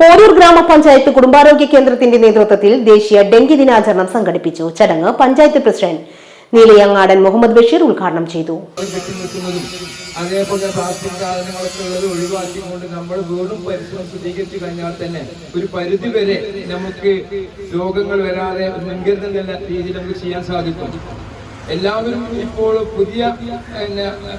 പോരൂർ ഗ്രാമപഞ്ചായത്ത് കുടുംബാരോഗ്യ കേന്ദ്രത്തിന്റെ നേതൃത്വത്തിൽ ദേശീയ ഡെങ്കി ദിനാചരണം സംഘടിപ്പിച്ചു. ചടങ്ങ് പഞ്ചായത്ത് പ്രസിഡന്റ് നീലയങ്ങാടൻ മുഹമ്മദ് ബഷീർ ഉദ്ഘാടനം ചെയ്തു. അതേപോലെ പ്ലാസ്റ്റിക് സാധനങ്ങളൊക്കെ ഉള്ളത് ഒഴിവാക്കിക്കൊണ്ട് നമ്മൾ വീടും പരിസരം ശുദ്ധീകരിച്ചു കഴിഞ്ഞാൽ തന്നെ ഒരു പരിധി വരെ നമുക്ക് രോഗങ്ങൾ വരാതെ മുൻകരുതൽ എന്ന രീതിയിൽ നമുക്ക് ചെയ്യാൻ സാധിക്കും. എല്ലാവരും ഇപ്പോൾ പുതിയ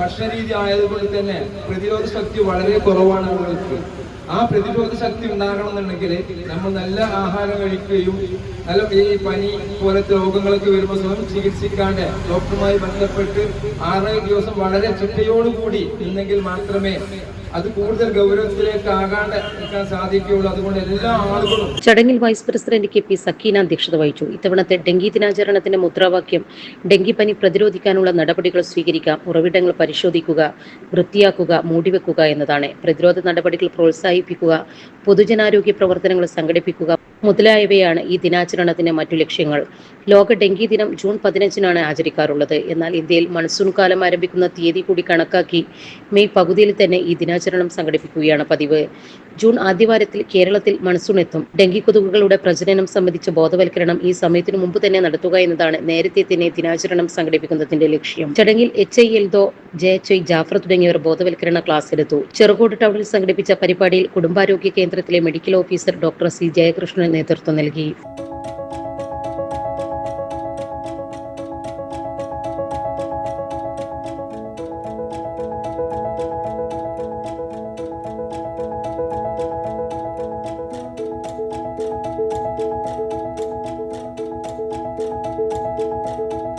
ഭക്ഷണ രീതി ആയതുകൊണ്ട് തന്നെ പ്രതിരോധ ശക്തി വളരെ കുറവാണ് ആ പ്രതിരോധ ശക്തി ഉണ്ടാകണം എന്നുണ്ടെങ്കിൽ നമ്മൾ നല്ല ആഹാരം കഴിക്കുകയും നല്ല ഈ പനി പോലത്തെ രോഗങ്ങളൊക്കെ വരുമ്പോൾ സ്വയം ചികിത്സിക്കാണ്ട് ഡോക്ടറുമായി ബന്ധപ്പെട്ട് ആറ് ദിവസം വളരെ ചിട്ടയോടുകൂടി നിന്നെങ്കിൽ മാത്രമേ അത് കൂടുതൽ ഗൗരവത്തിലേക്ക് ആകാണ്ട് നിൽക്കാൻ സാധിക്കുകയുള്ളൂ. അതുകൊണ്ട് എല്ലാ ആളുകളും ചടങ്ങിൽ vice president K P Sakkeena അധ്യക്ഷത വഹിച്ചു. ഇത്തവണത്തെ ഡെങ്കി ദിനാചരണത്തിന്റെ മുദ്രാവാക്യം ഡെങ്കിപ്പനി പ്രതിരോധിക്കാനുള്ള നടപടികൾ സ്വീകരിക്കാം ഉറവിടങ്ങൾ പരിശോധിക്കുക വൃത്തിയാക്കുക മൂടിവെക്കുക എന്നതാണ്. പ്രതിരോധ നടപടികൾ പ്രോത്സാഹിപ്പിക്കുക പൊതുജനാരോഗ്യ പ്രവർത്തനങ്ങൾ സംഘടിപ്പിക്കുക. മുതലായവയാണ് ഈ ദിനാചരണത്തിന്റെ മറ്റു ലക്ഷ്യങ്ങൾ. ലോക ഡെങ്കി ദിനം ജൂൺ പതിനഞ്ചിനാണ് ആചരിക്കാറുള്ളത്. എന്നാൽ ഇന്ത്യയിൽ മൺസൂൺ കാലം ആരംഭിക്കുന്ന തീയതി കൂടി കണക്കാക്കി മെയ് പകുതിയിൽ തന്നെ ഈ ദിനാചരണം സംഘടിപ്പിക്കുകയാണ് പതിവ്. ജൂൺ ആദ്യവാരത്തിൽ കേരളത്തിൽ മൺസൂൺ എത്തും ഡെങ്കി കൊതുകുകളുടെ പ്രജനനം സംബന്ധിച്ച ബോധവൽക്കരണം ഈ സമയത്തിനു മുമ്പ് തന്നെ നടത്തുക എന്നതാണ് നേരത്തെ തന്നെ ദിനാചരണം സംഘടിപ്പിക്കുന്നതിന്റെ ലക്ഷ്യം. ചടങ്ങിൽ H I Eldho J H I Jafar തുടങ്ങിയവർ ബോധവൽക്കരണ ക്ലാസ് എടുത്തു ചെറുകോട് ടൗണിൽ സംഘടിപ്പിച്ച പരിപാടിയിൽ കുടുംബാരോഗ്യ കേന്ദ്രത്തിലെ medical officer doctor C Jayakrishnan നേതൃത്വം നൽകി.